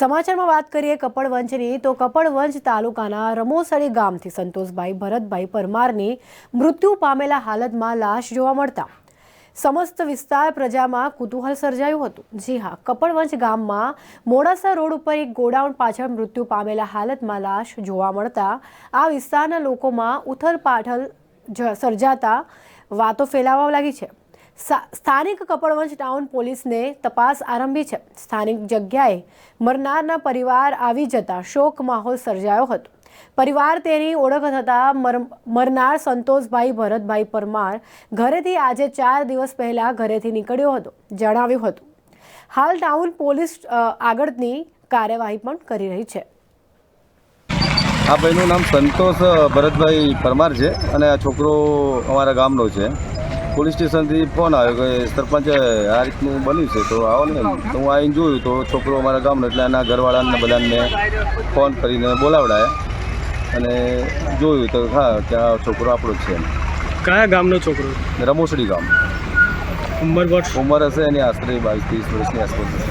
સમાચારમાં વાત કરીએ કપડવંજની, તો કપડવંજ તાલુકાના રમોસળી ગામથી સંતોષભાઈ ભરતભાઈ પરમારની મૃત્યુ પામેલા હાલતમાં લાશ જોવા મળતા. સમસ્ત વિસ્તાર પ્રજામાં કુતૂહલ સર્જાયું હતું. જી હા, કપડવંજ ગામમાં મોડાસા રોડ ઉપર એક ગોડાઉન પાછળ મૃત્યુ પામેલા હાલતમાં લાશ જોવા મળતા, આ વિસ્તારના લોકોમાં ઉથલ પાથલ સર્જાતા વાતો ફેલાવા લાગી છે. સ્થાનિક કપડવંજ ટાઉન પોલીસને તપાસ આરંભી છે. સ્થાનિક જગ્યાએ મરનારના પરિવાર આવી જતા શોક માહોલ સર્જાયો હતો. પરિવાર તેની ઓળખ થતાં મરનાર સંતોષભાઈ ભરતભાઈ પરમાર ઘરેથી આજે ચાર દિવસ પહેલા ઘરેથી નીકળ્યો હતો. જણાવ્યું હતું. હાલ ટાઉન પોલીસ આગળની કાર્યવાહી પણ કરી રહી છે. આ ભાઈનું નામ સંતોષ ભરતભાઈ પરમાર છે અને આ છોકરો અમારા ગામનો છે. પોલીસ સ્ટેશનથી ફોન આવ્યો કે સરપંચે આ રીતનું બન્યું છે તો આવો ને તો હું આવીને જોયું તો છોકરો અમારા ગામનો એટલે એના ઘરવાળાને બધાને ફોન કરીને બોલાવડાયા અને જોયું તો હા કે આ છોકરો આપણો જ છે કયા ગામનો છોકરો? રમોસડી ગામ. ઉંમર વર્ષ? ઉંમર હશે એની આશરે બાવીસ ત્રીસ વર્ષની આસપાસ